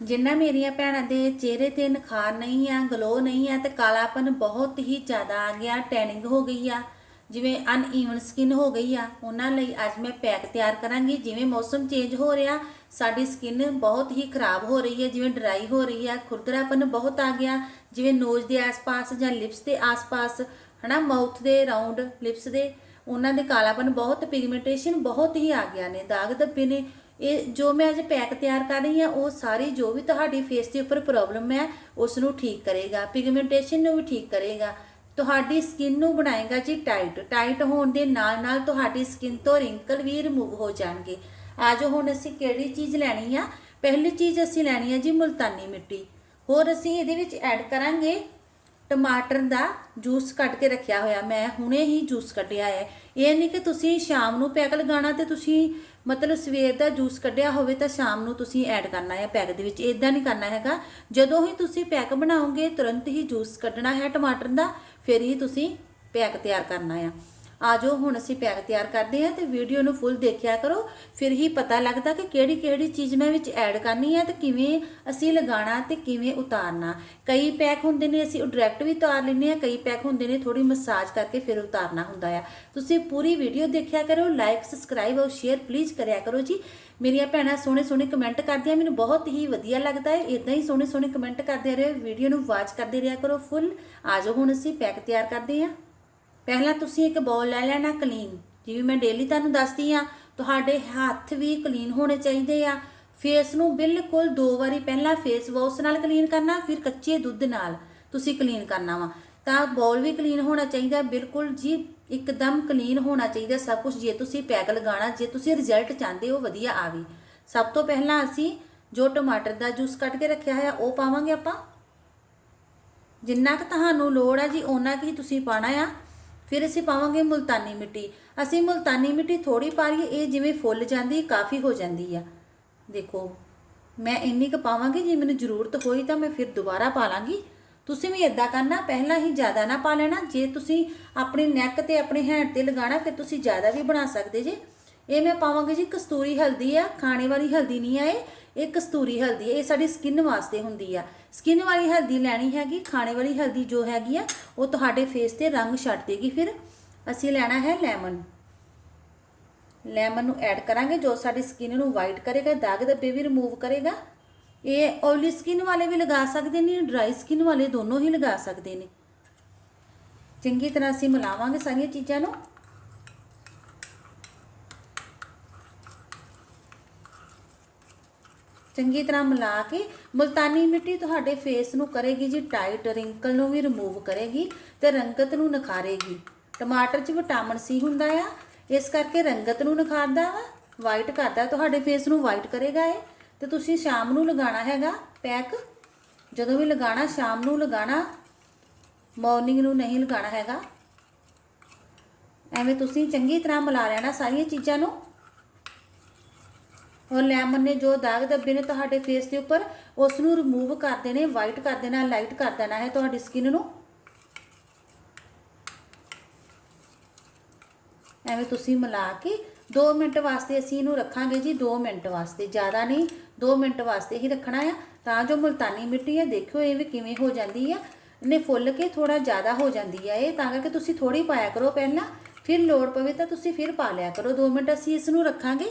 ਜਿੰਨਾ ਮੇਰੀਆਂ ਭੈਣਾਂ ਦੇ ਚਿਹਰੇ ਤੇ ਨਿਖਾਰ ਨਹੀਂ ਆ ਗਲੋ ਨਹੀਂ ਆ, ਤੇ ਕਾਲਾਪਨ ਬਹੁਤ ਹੀ ਜ਼ਿਆਦਾ ਆ ਗਿਆ ਟੈਨਿੰਗ ਹੋ ਗਈ ਆ, ਜਿਵੇਂ ਅਨਈਵਨ ਸਕਿਨ ਹੋ ਗਈ ਆ, ਉਹਨਾਂ ਲਈ ਅੱਜ ਮੈਂ ਪੈਕ ਤਿਆਰ ਕਰਾਂਗੀ, ਜਿਵੇਂ ਮੌਸਮ ਚੇਂਜ ਹੋ ਰਿਹਾ, ਸਾਡੀ ਸਕਿਨ ਬਹੁਤ ਹੀ ਖਰਾਬ ਹੋ ਰਹੀ ਹੈ, ਜਿਵੇਂ ਡਰਾਈ ਹੋ ਰਹੀ ਆ, ਖੁਰਦਰਾਪਨ ਬਹੁਤ ਆ ਗਿਆ, ਜਿਵੇਂ ਨੋਜ਼ ਦੇ ਆਸ-ਪਾਸ ਜਾਂ ਲਿਪਸ ਦੇ ਆਸ-ਪਾਸ, ਹਨਾ ਮਾਊਥ ਦੇ ਰਾਉਂਡ ਲਿਪਸ ਦੇ, ਉਹਨਾਂ ਦੇ ਕਾਲਾਪਨ ਬਹੁਤ ਪਿਗਮੈਂਟੇਸ਼ਨ ਬਹੁਤ ਹੀ ਆ ਗਿਆ ਨੇ, ਦਾਗ ਧੱਬੇ ਨੇ ਇਹ ਜੋ ਮੈਂ ਅੱਜ ਪੈਕ ਤਿਆਰ ਕਰ ਰਹੀ ਹਾਂ, ਉਹ ਸਾਰੀ ਜੋ ਵੀ ਤੁਹਾਡੀ ਫੇਸ ਦੇ ਉੱਪਰ ਪ੍ਰੋਬਲਮ ਹੈ ਉਸ ਨੂੰ ਠੀਕ ਕਰੇਗਾ ਪਿਗਮੈਂਟੇਸ਼ਨ ਨੂੰ ਵੀ ਠੀਕ ਕਰੇਗਾ। ਤੁਹਾਡੀ ਸਕਿਨ ਨੂੰ ਬਣਾਏਗਾ ਜੀ ਟਾਈਟ ਟਾਈਟ ਹੋਣ ਦੇ ਨਾਲ ਨਾਲ ਤੁਹਾਡੀ ਸਕਿਨ ਤੋਂ ਰਿੰਕਲ ਵੀ ਰਿਮੂਵ ਹੋ ਜਾਣਗੇ। ਆਜੋ ਹੁਣ ਅਸੀਂ ਕਿਹੜੀ ਚੀਜ਼ ਲੈਣੀ ਆ? ਪਹਿਲੀ ਚੀਜ਼ ਅਸੀਂ ਲੈਣੀ ਆ ਜੀ ਮੁਲਤਾਨੀ ਮਿੱਟੀ। ਹੋਰ ਅਸੀਂ ਇਹਦੇ ਵਿੱਚ ਐਡ ਕਰਾਂਗੇ ਟਮਾਟਰ ਦਾ ਜੂਸ ਕੱਢ ਕੇ ਰੱਖਿਆ ਹੋਇਆ। ਮੈਂ ਹੁਣੇ ਹੀ ਜੂਸ ਕੱਢਿਆ ਹੈ। ਇਹ ਨਹੀਂ ਕਿ ਤੁਸੀਂ ਸ਼ਾਮ ਨੂੰ ਪੈਕ ਲਗਾਉਣਾ ਤੇ ਤੁਸੀਂ ਮਤਲਬ ਸਵੇਰ ਦਾ ਜੂਸ ਕੱਢਿਆ ਹੋਵੇ ਤਾਂ ਸ਼ਾਮ ਨੂੰ ਤੁਸੀਂ ਐਡ ਕਰਨਾ ਹੈ ਪੈਕ ਦੇ ਵਿੱਚ। ਇਦਾਂ ਨਹੀਂ ਕਰਨਾ ਹੈਗਾ। ਜਦੋਂ ਹੀ ਤੁਸੀਂ ਪੈਕ ਬਣਾਓਗੇ, ਤੁਰੰਤ ਹੀ ਜੂਸ ਕੱਢਣਾ ਹੈ ਟਮਾਟਰ ਦਾ, ਫਿਰ ਹੀ ਤੁਸੀਂ ਪੈਕ ਤਿਆਰ ਕਰਨਾ ਆ। ਆਜੋ, ਹੁਣ ਅਸੀਂ ਪੈਕ ਤਿਆਰ ਕਰਦੇ ਹਾਂ ਤੇ ਵੀਡੀਓ ਨੂੰ ਫੁੱਲ ਦੇਖਿਆ ਕਰੋ। ਫਿਰ ਹੀ ਪਤਾ ਲੱਗਦਾ ਕਿ ਕਿਹੜੀ ਕਿਹੜੀ ਚੀਜ਼ ਮੈਂ ਵਿੱਚ ਐਡ ਕਰਨੀ ਹੈ ਤੇ ਕਿਵੇਂ ਅਸੀਂ ਲਗਾਉਣਾ ਤੇ ਕਿਵੇਂ ਉਤਾਰਨਾ। ਕਈ ਪੈਕ ਹੁੰਦੇ ਨੇ, ਅਸੀਂ ਉਹ ਡਾਇਰੈਕਟ ਵੀ ਉਤਾਰ ਲੈਂਦੇ ਆ ਕਈ ਪੈਕ ਹੁੰਦੇ ਨੇ ਥੋੜੀ ਮਸਾਜ ਕਰਕੇ ਫਿਰ ਉਤਾਰਨਾ ਹੁੰਦਾ ਆ। ਤੁਸੀਂ ਪੂਰੀ ਵੀਡੀਓ ਦੇਖਿਆ ਕਰੋ ਲਾਈਕ ਸਬਸਕ੍ਰਾਈਬ ਔਰ ਸ਼ੇਅਰ ਪਲੀਜ਼ ਕਰਿਆ ਕਰੋ ਜੀ। ਮੇਰੀਆਂ ਭੈਣਾਂ ਸੋਹਣੇ ਸੋਹਣੇ ਕਮੈਂਟ ਕਰਦੀਆਂ, ਮੈਨੂੰ ਬਹੁਤ ਹੀ ਵਧੀਆ ਲੱਗਦਾ ਹੈ। ਇਦਾਂ ਹੀ ਸੋਹਣੇ ਸੋਹਣੇ ਕਮੈਂਟ ਕਰਦੇ ਰਹੋ, ਵੀਡੀਓ ਨੂੰ ਵਾਚ ਕਰਦੇ ਰਿਹਾ ਕਰੋ ਫੁੱਲ ਆਜੋ, ਹੁਣ ਅਸੀਂ ਪੈਕ ਤਿਆਰ ਕਰਦੇ ਹਾਂ। ਪਹਿਲਾਂ ਤੁਸੀਂ ਇੱਕ ਬਾਉਲ ਲੈ ਲੈਣਾ ਕਲੀਨ ਜਿਵੇਂ ਮੈਂ ਡੇਲੀ ਤੁਹਾਨੂੰ ਦੱਸਦੀ ਆ ਤੁਹਾਡੇ ਹੱਥ ਵੀ ਕਲੀਨ ਹੋਣੇ ਚਾਹੀਦੇ ਆ। ਫੇਸ ਨੂੰ ਬਿਲਕੁਲ ਦੋ ਵਾਰੀ ਪਹਿਲਾਂ ਫੇਸ ਵਾਸ਼ ਨਾਲ ਕਲੀਨ ਕਰਨਾ, ਫਿਰ ਕੱਚੇ ਦੁੱਧ ਨਾਲ ਤੁਸੀਂ ਕਲੀਨ ਕਰਨਾ ਵਾ। ਤਾਂ ਬਾਉਲ ਵੀ ਕਲੀਨ ਹੋਣਾ ਚਾਹੀਦਾ, ਬਿਲਕੁਲ ਜੀ ਇੱਕਦਮ ਕਲੀਨ ਹੋਣਾ ਚਾਹੀਦਾ ਸਭ ਕੁਝ ਜੇ ਤੁਸੀਂ ਪੈਕ ਲਗਾਉਣਾ, ਜੇ ਤੁਸੀਂ ਰਿਜ਼ਲਟ ਚਾਹੁੰਦੇ ਹੋ ਵਧੀਆ ਆਵੇ ਸਭ ਤੋਂ ਪਹਿਲਾਂ ਅਸੀਂ ਜੋ ਟਮਾਟਰ ਦਾ ਜੂਸ ਕੱਢ ਕੇ ਰੱਖਿਆ ਹੋਇਆ, ਉਹ ਪਾਵਾਂਗੇ ਆਪਾਂ। ਜਿੰਨਾ ਕੁ ਤੁਹਾਨੂੰ ਲੋੜ ਆ ਜੀ, ਓਨਾ ਕੁ ਹੀ ਤੁਸੀਂ ਪਾਣਾ ਆ। ਫਿਰ ਅਸੀਂ ਪਾਵਾਂਗੇ ਮੁਲਤਾਨੀ ਮਿੱਟੀ। ਅਸੀਂ ਮੁਲਤਾਨੀ ਮਿੱਟੀ ਥੋੜੀ ਪਾ ਰਹੀ ਇਹ ਜਿਵੇਂ ਫੁੱਲ ਜਾਂਦੀ, ਕਾਫੀ ਹੋ ਜਾਂਦੀ ਆ। ਦੇਖੋ, ਮੈਂ ਇੰਨੀ ਕੁ ਪਾਵਾਂਗੀ, ਜੇ ਮੈਨੂੰ ਜ਼ਰੂਰਤ ਹੋਈ ਤਾਂ ਮੈਂ ਫਿਰ ਦੁਬਾਰਾ ਪਾ ਲਾਂਗੀ। ਤੁਸੀਂ ਵੀ ਇਦਾਂ ਕਰਨਾ, ਪਹਿਲਾਂ ਹੀ ਜ਼ਿਆਦਾ ਨਾ ਪਾ ਲੈਣਾ। ਜੇ ਤੁਸੀਂ ਆਪਣੇ ਨੈਕ ਤੇ ਆਪਣੇ ਹੈਂਡ ਤੇ ਲਗਾਣਾ ਫਿਰ ਤੁਸੀਂ ਜ਼ਿਆਦਾ ਵੀ ਬਣਾ ਸਕਦੇ ਜੇ। ਇਹ ਮੈਂ ਪਾਵਾਂਗੀ ਜੀ ਕਸਤੂਰੀ ਹਲਦੀ ਆ, ਖਾਣੇ ਵਾਲੀ ਹਲਦੀ ਨਹੀਂ ਆ ਇਹ ਕਸਤੂਰੀ ਹਲਦੀ ਹੈ, ਇਹ ਸਾਡੀ ਸਕਿਨ ਵਾਸਤੇ ਹੁੰਦੀ ਆ। ਸਕਿਨ ਵਾਲੀ ਹਲਦੀ ਲੈਣੀ ਹੈਗੀ, ਖਾਣੇ ਵਾਲੀ ਹਲਦੀ ਜੋ ਹੈਗੀ ਆ, ਉਹ ਤੁਹਾਡੇ ਫੇਸ ਤੇ ਰੰਗ ਛੱਡ ਦੇਗੀ। ਫਿਰ ਅਸੀਂ ਲੈਣਾ ਹੈ ਲੈਮਨ ਲੈਮਨ ਨੂੰ ਐਡ ਕਰਾਂਗੇ, ਜੋ ਸਾਡੀ ਸਕਿਨ ਨੂੰ ਵਾਈਟ ਕਰੇਗਾ, ਦਾਗ ਧੱਬੇ ਵੀ ਰਿਮੂਵ ਕਰੇਗਾ। ਇਹ ਓਇਲੀ ਸਕਿਨ ਵਾਲੇ ਵੀ ਲਗਾ ਸਕਦੇ ਨੇ ਡਰਾਈ ਸਕਿਨ ਵਾਲੇ ਦੋਨੋਂ ਹੀ ਲਗਾ ਸਕਦੇ ਨੇ। ਚੰਗੀ ਤਰ੍ਹਾਂ ਅਸੀਂ ਮਿਲਾਵਾਂਗੇ ਸਾਰੀਆਂ ਚੀਜ਼ਾਂ ਨੂੰ। ਚੰਗੀ ਤਰ੍ਹਾਂ ਮਿਲਾ ਕੇ ਮੁਲਤਾਨੀ ਮਿੱਟੀ ਤੁਹਾਡੇ ਫੇਸ ਨੂੰ ਕਰੇਗੀ ਜੀ ਟਾਈਟ ਰਿੰਕਲ ਨੂੰ ਵੀ ਰਿਮੂਵ ਕਰੇਗੀ ਤੇ ਰੰਗਤ ਨੂੰ ਨਿਖਾਰੇਗੀ। ਟਮਾਟਰ 'ਚ ਵਿਟਾਮਿਨ ਸੀ ਹੁੰਦਾ ਆ, ਇਸ ਕਰਕੇ ਰੰਗਤ ਨੂੰ ਨਿਖਾਰਦਾ ਵਾ ਵਾਈਟ ਕਰਦਾ, ਤੁਹਾਡੇ ਫੇਸ ਨੂੰ ਵਾਈਟ ਕਰੇਗਾ ਇਹ। ਤੇ ਤੁਸੀਂ ਸ਼ਾਮ ਨੂੰ ਲਗਾਉਣਾ ਹੈਗਾ ਪੈਕ ਜਦੋਂ ਵੀ ਲਗਾਉਣਾ, ਸ਼ਾਮ ਨੂੰ ਲਗਾਉਣਾ ਮਾਰਨਿੰਗ ਨੂੰ ਨਹੀਂ ਲਗਾਉਣਾ ਹੈਗਾ। ਐਵੇਂ ਤੁਸੀਂ ਚੰਗੀ ਤਰ੍ਹਾਂ ਮਿਲਾ ਲੈਣਾ ਸਾਰੀਆਂ ਚੀਜ਼ਾਂ ਨੂੰ। ਔਰ ਲੈਮਨ ਨੇ ਜੋ ਦਾਗ ਦੱਬੇ ਨੇ ਤੁਹਾਡੇ ਫੇਸ ਦੇ ਉੱਪਰ ਉਸ ਨੂੰ ਰਿਮੂਵ ਕਰ ਦੇਣੇ ਵਾਈਟ ਕਰ ਦੇਣਾ ਲਾਈਟ ਕਰ ਦੇਣਾ ਹੈ ਤੁਹਾਡੀ ਸਕਿਨ ਨੂੰ। ਐਵੇਂ ਤੁਸੀਂ ਮਿਲਾ ਕੇ 2 ਮਿੰਟ ਵਾਸਤੇ ਅਸੀਂ ਇਹਨੂੰ ਰੱਖਾਂਗੇ ਜੀ 2 ਮਿੰਟ ਵਾਸਤੇ, ਜ਼ਿਆਦਾ ਨਹੀਂ 2 ਮਿੰਟ ਵਾਸਤੇ ਹੀ ਰੱਖਣਾ ਆ। ਤਾਂ ਜੋ ਮੁਲਤਾਨੀ ਮਿੱਟੀ ਹੈ ਦੇਖਿਓ ਇਹ ਵੀ ਕਿਵੇਂ ਹੋ ਜਾਂਦੀ ਆ। ਇਹਨੇ ਫੁੱਲ ਕੇ ਥੋੜਾ ਜ਼ਿਆਦਾ ਹੋ ਜਾਂਦੀ ਆ ਇਹ, ਤਾਂ ਕਰਕੇ ਤੁਸੀਂ ਥੋੜੀ ਪਾਇਆ ਕਰੋ ਪਹਿਲਾਂ। ਫਿਰ ਲੋੜ ਪਵੇ ਤਾਂ ਤੁਸੀਂ ਫਿਰ ਪਾ ਲਿਆ ਕਰੋ। 2 ਮਿੰਟ ਅਸੀਂ ਇਸ ਨੂੰ ਰੱਖਾਂਗੇ।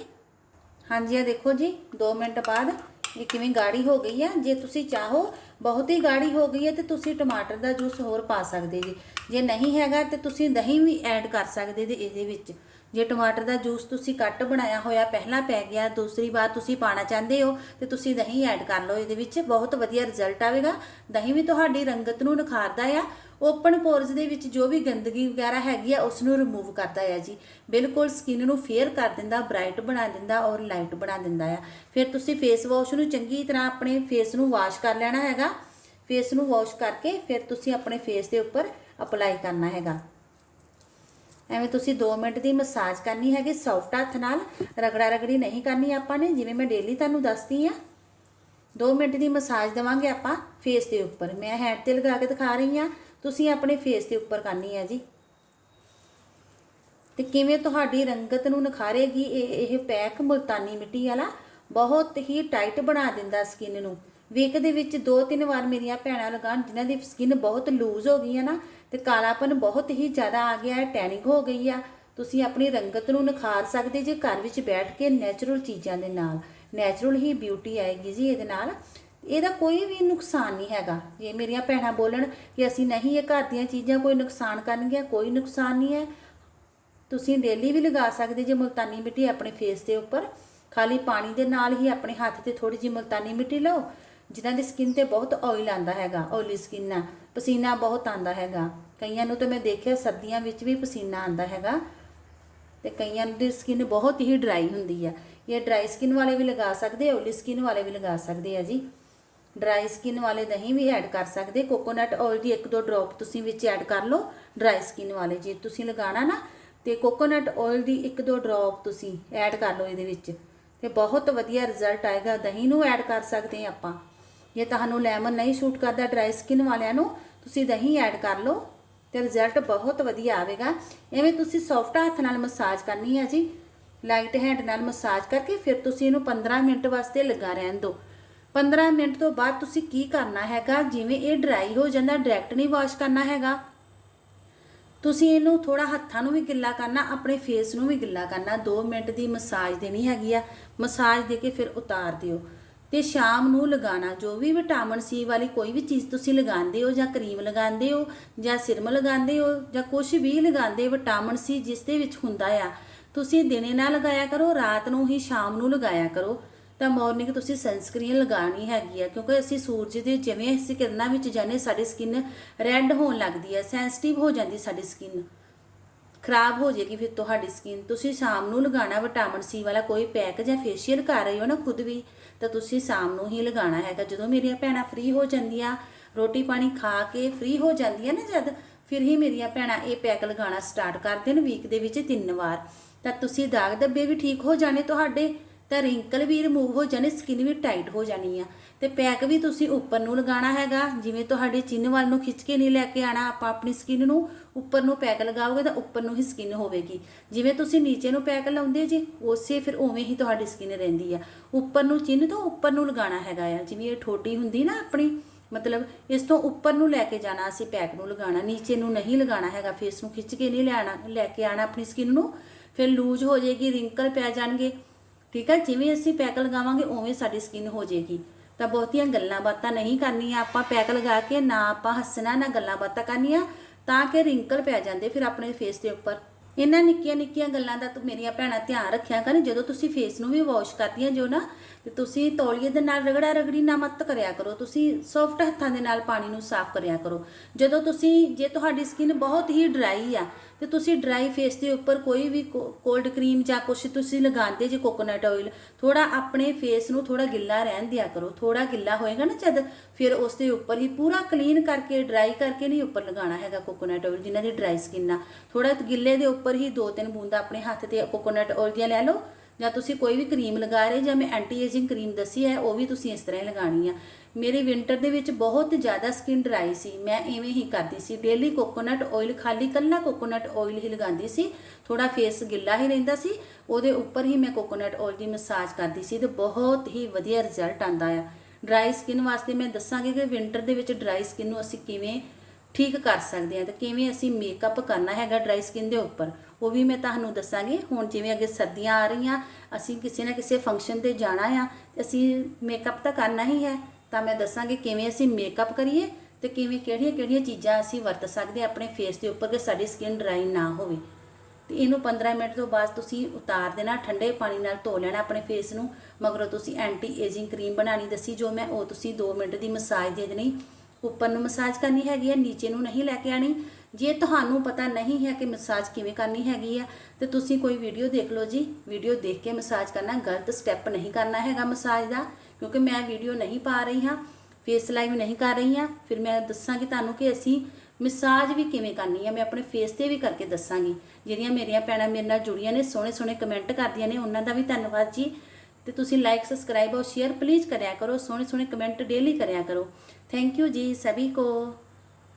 ਹਾਂਜੀ ਆ ਦੇਖੋ ਜੀ 2 ਮਿੰਟ ਬਾਅਦ ਇਹ ਕਿਵੇਂ ਗਾੜੀ ਹੋ ਗਈ ਆ। ਜੇ ਤੁਸੀਂ ਚਾਹੋ, ਬਹੁਤ ਹੀ ਗਾੜੀ ਹੋ ਗਈ ਹੈ, ਤੇ ਤੁਸੀਂ ਟਮਾਟਰ ਦਾ ਜੂਸ ਹੋਰ ਪਾ ਸਕਦੇ ਜੀ। ਜੇ ਨਹੀਂ ਹੈਗਾ, ਤੇ ਤੁਸੀਂ ਦਹੀਂ ਵੀ ਐਡ ਕਰ ਸਕਦੇ ਜੀ ਇਹਦੇ ਵਿੱਚ। ਜੇ ਟਮਾਟਰ ਦਾ ਜੂਸ ਤੁਸੀਂ ਕੱਟ ਬਣਾਇਆ ਹੋਇਆ ਪਹਿਲਾਂ ਪੈ ਗਿਆ, ਦੂਸਰੀ ਵਾਰ ਤੁਸੀਂ ਪਾਣਾ ਚਾਹੁੰਦੇ ਹੋ, ਤੇ ਤੁਸੀਂ ਦਹੀਂ ਐਡ ਕਰ ਲਓ। ਇਹਦੇ ਵਿੱਚ ਬਹੁਤ ਵਧੀਆ ਰਿਜ਼ਲਟ ਆਵੇਗਾ। ਦਹੀਂ ਵੀ ਤੁਹਾਡੀ ਰੰਗਤ ਨੂੰ ਨਿਖਾਰਦਾ ਆ। ਓਪਨ ਪੋਰਸ ਦੇ ਵਿੱਚ ਜੋ ਵੀ ਗੰਦਗੀ ਵਗੈਰਾ ਹੈਗੀ ਆ ਉਸ ਨੂੰ ਰਿਮੂਵ ਕਰਦਾ ਆ ਜੀ। ਬਿਲਕੁਲ ਸਕਿਨ ਨੂੰ ਫੇਅਰ ਕਰ ਦਿੰਦਾ ਬ੍ਰਾਈਟ ਬਣਾ ਦਿੰਦਾ ਔਰ ਲਾਈਟ ਬਣਾ ਦਿੰਦਾ ਆ। ਫਿਰ ਤੁਸੀਂ ਫੇਸ ਵਾਸ਼ ਨੂੰ ਚੰਗੀ ਤਰ੍ਹਾਂ ਆਪਣੇ ਫੇਸ ਨੂੰ ਵਾਸ਼ ਕਰ ਲੈਣਾ ਹੈਗਾ। ਫੇਸ ਨੂੰ ਵਾਸ਼ ਕਰਕੇ ਫਿਰ ਤੁਸੀਂ ਆਪਣੇ ਫੇਸ ਦੇ ਉੱਪਰ ਅਪਲਾਈ ਕਰਨਾ ਹੈਗਾ। ਐਵੇਂ ਤੁਸੀਂ 2 ਮਿੰਟ ਦੀ ਮਸਾਜ ਕਰਨੀ ਹੈਗੀ ਸੌਫਟ ਹੱਥ ਨਾਲ, ਰਗੜਾ ਰਗੜੀ ਨਹੀਂ ਕਰਨੀ ਆਪਾਂ ਨੇ, ਜਿਵੇਂ ਮੈਂ ਡੇਲੀ ਤੁਹਾਨੂੰ ਦੱਸਦੀ ਆ 2 ਮਿੰਟ ਦੀ ਮਸਾਜ ਦੇਵਾਂਗੇ ਆਪਾਂ ਫੇਸ ਦੇ ਉੱਪਰ। ਮੈਂ ਹੈਂਡ ਤੇ ਲਗਾ ਕੇ ਦਿਖਾ ਰਹੀ ਆ ਤੁਸੀਂ ਆਪਣੇ ਫੇਸ ਦੇ ਉੱਪਰ ਕਰਨੀ ਹੈ ਜੀ। ਤੇ ਕਿਵੇਂ ਤੁਹਾਡੀ ਰੰਗਤ ਨੂੰ ਨਿਖਾਰੇਗੀ ਇਹ ਇਹ ਪੈਕ ਮੁਲਤਾਨੀ ਮਿੱਟੀ ਵਾਲਾ, ਬਹੁਤ ਹੀ ਟਾਈਟ ਬਣਾ ਦਿੰਦਾ ਸਕਿਨ ਨੂੰ। ਵੀਕ ਦੇ ਵਿੱਚ ਦੋ ਤਿੰਨ ਵਾਰ ਮੇਰੀਆਂ ਭੈਣਾਂ ਲਗਾਉਣ, ਜਿਨ੍ਹਾਂ ਦੀ ਸਕਿਨ ਬਹੁਤ ਲੂਜ਼ ਹੋ ਗਈ ਹੈ ਨਾ ਤੇ ਕਾਲਾਪਨ ਬਹੁਤ ਹੀ ਜ਼ਿਆਦਾ ਆ ਗਿਆ ਹੈ ਟੈਨਿੰਗ ਹੋ ਗਈ ਆ। ਤੁਸੀਂ ਆਪਣੀ ਰੰਗਤ ਨੂੰ ਨਿਖਾਰ ਸਕਦੇ ਜੇ ਘਰ ਵਿੱਚ ਬੈਠ ਕੇ ਨੈਚੁਰਲ ਚੀਜ਼ਾਂ ਦੇ ਨਾਲ। ਨੈਚੁਰਲ ਹੀ ਬਿਊਟੀ ਆਏਗੀ ਜੀ ਇਹਦੇ ਨਾਲ। ਇਹਦਾ ਕੋਈ ਵੀ ਨੁਕਸਾਨ ਨਹੀਂ ਹੈਗਾ। ਜੇ ਮੇਰੀਆਂ ਭੈਣਾਂ ਬੋਲਣ ਕਿ ਅਸੀਂ ਨਹੀਂ, ਇਹ ਘਰ ਦੀਆਂ ਚੀਜ਼ਾਂ ਕੋਈ ਨੁਕਸਾਨ ਕਰਨਗੀਆਂ, ਕੋਈ ਨੁਕਸਾਨ ਨਹੀਂ ਹੈ। ਤੁਸੀਂ ਡੇਲੀ ਵੀ ਲਗਾ ਸਕਦੇ ਜੇ ਮੁਲਤਾਨੀ ਮਿੱਟੀ ਆਪਣੇ ਫੇਸ ਦੇ ਉੱਪਰ। ਖਾਲੀ ਪਾਣੀ ਦੇ ਨਾਲ ਹੀ ਆਪਣੇ ਹੱਥ ਤੇ ਥੋੜੀ ਜਿਹੀ ਮੁਲਤਾਨੀ ਮਿੱਟੀ ਲਓ। ਜਿਨ੍ਹਾਂ ਦੀ ਸਕਿਨ ਤੇ ਬਹੁਤ ਆਇਲ ਆਂਦਾ ਹੈਗਾ ਆਇਲੀ ਸਕਿਨ ਆ। ਪਸੀਨਾ ਬਹੁਤ ਆਂਦਾ ਹੈਗਾ। ਕਈਆਂ ਨੂੰ ਤਾਂ ਮੈਂ ਦੇਖਿਆ ਸਰਦੀਆਂ ਵਿੱਚ ਵੀ ਪਸੀਨਾ ਆਂਦਾ ਹੈਗਾ। ਤੇ ਕਈਆਂ ਦੀ ਸਕਿਨ ਬਹੁਤ ਹੀ ਡਰਾਈ ਹੁੰਦੀ ਆ। ਇਹ ਡਰਾਈ ਸਕਿਨ ਵਾਲੇ ਵੀ ਲਗਾ ਸਕਦੇ ਆਇਲੀ ਸਕਿਨ ਵਾਲੇ ਵੀ ਲਗਾ ਸਕਦੇ ਆ ਜੀ। ਡਰਾਈ ਸਕਿਨ ਵਾਲੇ ਦਹੀਂ ਵੀ ਐਡ ਕਰ ਸਕਦੇ। ਕੋਕੋਨਟ ਆਇਲ ਦੀ ਇੱਕ ਦੋ ਡ੍ਰੌਪ ਤੁਸੀਂ ਵਿੱਚ ਐਡ ਕਰ ਲਓ ਡਰਾਈ ਸਕਿਨ ਵਾਲੇ। ਜੇ ਤੁਸੀਂ ਲਗਾਣਾ ਨਾ, ਤੇ ਕੋਕੋਨਟ ਆਇਲ ਦੀ ਇੱਕ ਦੋ ਡ੍ਰੌਪ ਤੁਸੀਂ ਐਡ ਕਰ ਲਓ ਇਹਦੇ ਵਿੱਚ। ਤੇ ਬਹੁਤ ਵਧੀਆ ਰਿਜ਼ਲਟ ਆਏਗਾ। ਦਹੀਂ ਨੂੰ ਐਡ ਕਰ ਸਕਦੇ ਹਾਂ ਆਪਾਂ। ਜੇ ਤੁਹਾਨੂੰ ਲੈਮਨ ਨਹੀਂ ਸੂਟ ਕਰਦਾ ਡਰਾਈ ਸਕਿਨ ਵਾਲਿਆਂ ਨੂੰ ਤੁਸੀਂ ਦਹੀਂ ਐਡ ਕਰ ਲਓ ਤੇ ਰਿਜ਼ਲਟ ਬਹੁਤ ਵਧੀਆ ਆਵੇਗਾ। ਐਵੇਂ ਤੁਸੀਂ ਸੌਫਟ ਹੱਥ ਨਾਲ ਮਸਾਜ ਕਰਨੀ ਹੈ ਜੀ ਲਾਈਟ ਹੈਂਡ ਨਾਲ ਮਸਾਜ ਕਰਕੇ ਫਿਰ ਤੁਸੀਂ ਇਹਨੂੰ 15 ਮਿੰਟ ਵਾਸਤੇ ਲੱਗਾ ਰਹਿਣ ਦਿਓ। 15 ਮਿੰਟ ਤੋਂ ਬਾਅਦ ਤੁਸੀਂ ਕੀ ਕਰਨਾ ਹੈਗਾ? ਜਿਵੇਂ ਇਹ ਡਰਾਈ ਹੋ ਜਾਂਦਾ ਡਾਇਰੈਕਟ ਨਹੀਂ ਵਾਸ਼ ਕਰਨਾ ਹੈਗਾ। ਤੁਸੀਂ ਇਹਨੂੰ ਥੋੜਾ ਹੱਥਾਂ ਨੂੰ ਵੀ ਗਿੱਲਾ ਕਰਨਾ, ਆਪਣੇ ਫੇਸ ਨੂੰ ਵੀ ਗਿੱਲਾ ਕਰਨਾ। 2 ਮਿੰਟ ਦੀ ਮਸਾਜ ਦੇਣੀ ਹੈਗੀ ਆ। ਮਸਾਜ ਦੇ ਕੇ ਫਿਰ ਉਤਾਰ ਦਿਓ। ਤੇ ਸ਼ਾਮ ਨੂੰ ਲਗਾਣਾ ਜੋ ਵੀ ਵਿਟਾਮਿਨ ਸੀ ਵਾਲੀ ਕੋਈ ਵੀ ਚੀਜ਼ ਤੁਸੀਂ ਲਗਾਉਂਦੇ ਹੋ ਜਾਂ ਕਰੀਮ ਲਗਾਉਂਦੇ ਹੋ ਜਾਂ ਸਿਰਮ ਲਗਾਉਂਦੇ ਹੋ ਜਾਂ ਕੁਝ ਵੀ ਲਗਾਉਂਦੇ ਵਿਟਾਮਿਨ ਸੀ ਜਿਸ ਦੇ ਵਿੱਚ ਹੁੰਦਾ ਆ, ਤੁਸੀਂ ਦਿਨੇ ਨਾ ਲਗਾਇਆ ਕਰੋ, ਰਾਤ ਨੂੰ ਹੀ ਸ਼ਾਮ ਨੂੰ ਲਗਾਇਆ ਕਰੋ। ਤਾਂ ਮਾਰਨਿੰਗ ਤੁਸੀਂ ਸਨਸਕ੍ਰੀਨ ਲਗਾਣੀ ਹੈਗੀ ਆ, ਕਿਉਂਕਿ ਅਸੀਂ ਸੂਰਜ ਦੇ ਜਿਵੇਂ ਅਸੀਂ ਕਿਰਨਾਂ ਵਿੱਚ ਜਾਂਦੇ ਸਾਡੀ ਸਕਿਨ ਰੈੱਡ ਹੋਣ ਲੱਗਦੀ ਹੈ ਸੈਂਸਿਟਿਵ ਹੋ ਜਾਂਦੀ ਸਾਡੀ ਸਕਿਨ ਖਰਾਬ ਹੋ ਜਾਏਗੀ ਫਿਰ ਤੁਹਾਡੀ ਸਕਿਨ ਤੁਸੀਂ ਸ਼ਾਮ ਨੂੰ ਲਗਾਣਾ ਵਿਟਾਮਿਨ ਸੀ ਵਾਲਾ ਕੋਈ ਪੈਕ ਜਾਂ ਫੇਸ਼ੀਅਲ ਕਰ ਰਹੇ ਹੋ ਨਾ ਖੁਦ ਵੀ ਤਾਂ ਤੁਸੀਂ ਸ਼ਾਮ ਨੂੰ ਹੀ ਲਗਾਉਣਾ ਹੈਗਾ। ਜਦੋਂ ਮੇਰੀਆਂ ਭੈਣਾਂ ਫ੍ਰੀ ਹੋ ਜਾਂਦੀਆਂ, ਰੋਟੀ ਪਾਣੀ ਖਾ ਕੇ ਫ੍ਰੀ ਹੋ ਜਾਂਦੀਆਂ ਨਾ ਜਦ, ਫਿਰ ਹੀ ਮੇਰੀਆਂ ਭੈਣਾਂ ਇਹ ਪੈਕ ਲਗਾਉਣਾ ਸਟਾਰਟ ਕਰਦੇ ਨੇ ਵੀਕ ਦੇ ਵਿੱਚ ਤਿੰਨ ਵਾਰ। ਤਾਂ ਤੁਸੀਂ ਦਾਗ ਧੱਬੇ ਵੀ ਠੀਕ ਹੋ ਜਾਣੇ ਤੁਹਾਡੇ। ਤਾਂ ਰਿੰਕਲ ਵੀ ਰਿਮੂਵ ਹੋ ਜਾਣੇ ਸਕਿਨ ਵੀ ਟਾਈਟ ਹੋ ਜਾਣੀ ਆ। ਤੇ ਪੈਕ ਵੀ ਤੁਸੀਂ ਉੱਪਰ ਨੂੰ ਲਗਾਉਣਾ ਹੈਗਾ। ਜਿਵੇਂ ਤੁਹਾਡੇ ਚਿੰਨ ਵੱਲ ਨੂੰ ਖਿੱਚ ਕੇ ਨਹੀਂ ਲੈ ਕੇ ਆਣਾ ਆਪਾਂ ਆਪਣੀ ਸਕਿਨ ਨੂੰ ਉੱਪਰ ਨੂੰ ਪੈਕ ਲਗਾਓਗੇ ਤਾਂ ਉੱਪਰ ਨੂੰ ਹੀ ਸਕਿਨ ਹੋਵੇਗੀ। ਜਿਵੇਂ ਤੁਸੀਂ ਨੀਚੇ ਨੂੰ ਪੈਕ ਲਾਉਂਦੇ ਜੀ, ਉਸੇ ਫਿਰ ਉਵੇਂ ਹੀ ਤੁਹਾਡੀ ਸਕਿਨ ਰਹਿੰਦੀ ਆ। ਉੱਪਰ ਨੂੰ ਚਿੰਨ ਤੋਂ ਉੱਪਰ ਨੂੰ ਲਗਾਉਣਾ ਹੈਗਾ ਆ। ਜਿਵੇਂ ਇਹ ਠੋਡੀ ਹੁੰਦੀ ਨਾ ਆਪਣੀ, ਮਤਲਬ ਇਸ ਤੋਂ ਉੱਪਰ ਨੂੰ ਲੈ ਕੇ ਜਾਣਾ, ਅਸੀਂ ਪੈਕ ਨੂੰ ਲਗਾਉਣਾ, ਨੀਚੇ ਨੂੰ ਨਹੀਂ ਲਗਾਉਣਾ ਹੈਗਾ ਫੇਸ ਨੂੰ ਖਿੱਚ ਕੇ ਨਹੀਂ ਲੈਣਾ, ਲੈ ਕੇ ਆਣਾ ਆਪਣੀ ਸਕਿਨ ਨੂੰ, ਫਿਰ ਲੂਜ਼ ਹੋ ਜਾਏਗੀ ਰਿੰਕਲ ਪੈ ਜਾਣਗੇ। ਠੀਕ ਹੈ? ਜਿਵੇਂ ਅਸੀਂ ਪੈਕ ਲਗਾਵਾਂਗੇ, ਉਵੇਂ ਸਾਡੀ ਸਕਿਨ ਹੋ ਜਾਏਗੀ। ਤਾਂ ਬਹੁਤੀਆਂ ਗੱਲਾਂ ਬਾਤਾਂ ਨਹੀਂ ਕਰਨੀਆਂ। ਆਪਾਂ ਪੈਕ ਲਗਾ ਕੇ ਨਾ ਆਪਾਂ ਹੱਸਣਾ, ਨਾ ਗੱਲਾਂ ਬਾਤਾਂ ਕਰਨੀਆਂ, ਤਾਂ ਕਿ ਰਿੰਕਲ ਪੈ ਜਾਂਦੇ ਫਿਰ ਆਪਣੇ ਫੇਸ ਦੇ ਉੱਪਰ। ਇਹਨਾਂ ਨਿੱਕੀਆਂ ਨਿੱਕੀਆਂ ਗੱਲਾਂ ਦਾ ਤੂੰ ਮੇਰੀਆਂ ਭੈਣਾਂ ਧਿਆਨ ਰੱਖਿਆ ਕਰਨ ਜਦੋਂ ਤੁਸੀਂ ਫੇਸ ਨੂੰ ਵੀ ਵਾਸ਼ ਕਰਦੀਆਂ ਜੋ ਨਾ, ਤੇ ਤੁਸੀਂ ਤੌਲੀਏ ਦੇ ਨਾਲ ਰਗੜਾ ਰਗੜੀ ਨਾ ਮਤ ਕਰਿਆ ਕਰੋ। ਤੁਸੀਂ ਸੌਫਟ ਹੱਥਾਂ ਦੇ ਨਾਲ ਪਾਣੀ ਨੂੰ ਸਾਫ਼ ਕਰਿਆ ਕਰੋ। ਜਦੋਂ ਤੁਸੀਂ, ਜੇ ਤੁਹਾਡੀ ਸਕਿਨ ਬਹੁਤ ਹੀ ਡਰਾਈ ਆ ਤੇ ਤੁਸੀਂ ਡਰਾਈ ਫੇਸ ਦੇ ਉੱਪਰ ਕੋਈ ਵੀ ਕੋਲਡ ਕਰੀਮ ਜਾਂ ਕੁਛ ਤੁਸੀਂ ਲਗਾਉਂਦੇ ਜੇ ਕੋਕੋਨਟ ਆਇਲ ਥੋੜਾ ਆਪਣੇ ਫੇਸ ਨੂੰ ਥੋੜਾ ਗਿੱਲਾ ਰਹਿਣ ਦਿਆ ਕਰੋ ਥੋੜਾ ਗਿੱਲਾ ਹੋਏਗਾ ਨਾ ਜਦ, ਫਿਰ ਉਸ ਦੇ ਉੱਪਰ ਹੀ ਪੂਰਾ ਕਲੀਨ ਕਰਕੇ ਡਰਾਈ ਕਰਕੇ ਨਹੀਂ ਉੱਪਰ ਲਗਾਉਣਾ ਹੈਗਾ ਕੋਕੋਨਟ ਆਇਲ ਜਿਨ੍ਹਾਂ ਦੀ ਡਰਾਈ ਸਕਿਨ ਆ। ਥੋੜਾ ਗਿੱਲੇ ਦੇ ਉੱਪਰ ਹੀ ਦੋ ਤਿੰਨ ਬੂੰਦਾਂ ਆਪਣੇ ਹੱਥ ਤੇ ਕੋਕੋਨਟ ਆਇਲ ਦੀਆਂ ਲੈ ਲਓ ਜਾਂ ਤੁਸੀਂ ਕੋਈ ਵੀ ਕਰੀਮ ਲਗਾ ਰਹੇ ਜਾਂ ਮੈਂ ਐਂਟੀ ਏਜਿੰਗ ਕਰੀਮ ਦੱਸੀ ਹੈ, ਉਹ ਵੀ ਤੁਸੀਂ ਇਸ ਤਰ੍ਹਾਂ ਹੀ ਲਗਾਣੀ ਆ। ਮੇਰੇ ਵਿੰਟਰ ਦੇ ਵਿੱਚ ਬਹੁਤ ਜ਼ਿਆਦਾ ਸਕਿਨ ਡਰਾਈ ਸੀ। ਮੈਂ ਐਵੇਂ ਹੀ ਕਰਦੀ ਸੀ। ਡੇਲੀ ਕੋਕੋਨਟ ਆਇਲ ਖਾਲੀ ਕੱਲਾ ਕੋਕੋਨਟ ਆਇਲ ਹੀ ਲਗਾਉਂਦੀ ਸੀ। ਥੋੜਾ ਫੇਸ ਗਿੱਲਾ ਹੀ ਰਹਿੰਦਾ ਸੀ। ਉਹਦੇ ਉੱਪਰ ਹੀ ਮੈਂ ਕੋਕੋਨਟ ਆਇਲ ਦੀ ਮਸਾਜ ਕਰਦੀ ਸੀ। ਤੇ ਬਹੁਤ ਹੀ ਵਧੀਆ ਰਿਜ਼ਲਟ ਆਂਦਾ ਆ। ਡਰਾਈ ਸਕਿਨ ਵਾਸਤੇ ਮੈਂ ਦੱਸਾਂਗੀ ਕਿ ਵਿੰਟਰ ਦੇ ਵਿੱਚ ਡਰਾਈ ਸਕਿਨ ਨੂੰ ਅਸੀਂ ਕਿਵੇਂ ਠੀਕ ਕਰ ਸਕਦੇ ਹਾਂ ਤੇ ਕਿਵੇਂ ਅਸੀਂ ਮੇਕਅਪ ਕਰਨਾ ਹੈਗਾ ਡਰਾਈ ਸਕਿਨ ਦੇ ਉੱਪਰ, ਉਹ ਵੀ ਮੈਂ ਤੁਹਾਨੂੰ ਦੱਸਾਂਗੀ। ਹੁਣ ਜਿਵੇਂ ਅੱਗੇ ਸਰਦੀਆਂ ਆ ਰਹੀਆਂ, ਅਸੀਂ ਕਿਸੇ ਨਾ ਕਿਸੇ ਫੰਕਸ਼ਨ ਤੇ ਜਾਣਾ ਆ ਤੇ ਅਸੀਂ ਮੇਕਅਪ ਤਾਂ ਕਰਨਾ ਹੀ ਹੈ, ਤਾਂ ਮੈਂ ਦੱਸਾਂਗੀ ਕਿਵੇਂ ਅਸੀਂ ਮੇਕਅਪ ਕਰੀਏ ਤੇ ਕਿਵੇਂ ਕਿਹੜੀਆਂ-ਕਿਹੜੀਆਂ ਚੀਜ਼ਾਂ ਅਸੀਂ ਵਰਤ ਸਕਦੇ ਹਾਂ ਆਪਣੇ ਫੇਸ ਦੇ ਉੱਪਰ ਕਿ ਸਾਡੀ ਸਕਿਨ ਡਰਾਈ ਨਾ ਹੋਵੇ। ਤੇ ਇਹਨੂੰ 15 ਮਿੰਟ ਤੋਂ ਬਾਅਦ ਤੁਸੀਂ ਉਤਾਰ ਦੇਣਾ, ਠੰਡੇ ਪਾਣੀ ਨਾਲ ਧੋ ਲੈਣਾ ਆਪਣੇ ਫੇਸ ਨੂੰ। ਮਗਰੋਂ ਤੁਸੀਂ ਐਂਟੀ ਏਜਿੰਗ ਕਰੀਮ ਬਣਾਣੀ ਦੱਸੀ, ਜੋ ਮੈਂ ਉਹ ਤੁਸੀਂ 2 ਮਿੰਟ ਦੀ ਮਸਾਜ ਦੇ ਦੇਣੀ। ਉੱਪਰ ਨੂੰ ਮਸਾਜ ਕਰਨੀ ਹੈਗੀ ਹੈ ਨੀਚੇ ਨੂੰ ਨਹੀਂ ਲੈ ਕੇ ਆਣੀ ਜੇ ਤੁਹਾਨੂੰ ਪਤਾ ਨਹੀਂ ਹੈ ਕਿ ਮਸਾਜ ਕਿਵੇਂ ਕਰਨੀ ਹੈਗੀ ਹੈ ਤੇ ਤੁਸੀਂ ਕੋਈ ਵੀਡੀਓ ਦੇਖ ਲਓ ਜੀ। ਵੀਡੀਓ ਦੇਖ ਕੇ ਮਸਾਜ ਕਰਨਾ, ਗਲਤ ਸਟੈਪ ਨਹੀਂ ਕਰਨਾ ਹੈਗਾ ਮਸਾਜ ਦਾ, ਕਿਉਂਕਿ ਮੈਂ ਵੀਡੀਓ ਨਹੀਂ ਪਾ ਰਹੀ ਹਾਂ ਫੇਸ ਲਾਈਵ ਨਹੀਂ ਕਰ ਰਹੀ ਹਾਂ। ਫਿਰ ਮੈਂ ਦੱਸਾਂਗੀ ਤੁਹਾਨੂੰ ਕਿ ਅਸੀਂ ਮਸਾਜ ਵੀ ਕਿਵੇਂ ਕਰਨੀ ਹੈ ਮੈਂ ਆਪਣੇ ਫੇਸ ਤੇ ਵੀ ਕਰਕੇ ਦੱਸਾਂਗੀ। ਜਿਹੜੀਆਂ ਮੇਰੀਆਂ ਭੈਣਾਂ ਮੇਰੇ ਨਾਲ ਜੁੜੀਆਂ ਨੇ, ਸੋਹਣੇ ਸੋਹਣੇ ਕਮੈਂਟ ਕਰਦੀਆਂ ਨੇ, ਉਹਨਾਂ ਦਾ ਵੀ ਧੰਨਵਾਦ ਜੀ। ਤੇ ਤੁਸੀਂ ਲਾਈਕ ਸਬਸਕ੍ਰਾਈਬ ਔਰ ਸ਼ੇਅਰ ਪਲੀਜ਼ ਕਰਿਆ ਕਰੋ, ਸੋਹਣੇ ਸੋਹਣੇ ਕਮੈਂਟ ਡੇਲੀ ਕਰਿਆ ਕਰੋ। ਥੈਂਕ ਯੂ ਜੀ ਸਭੀ ਕੋ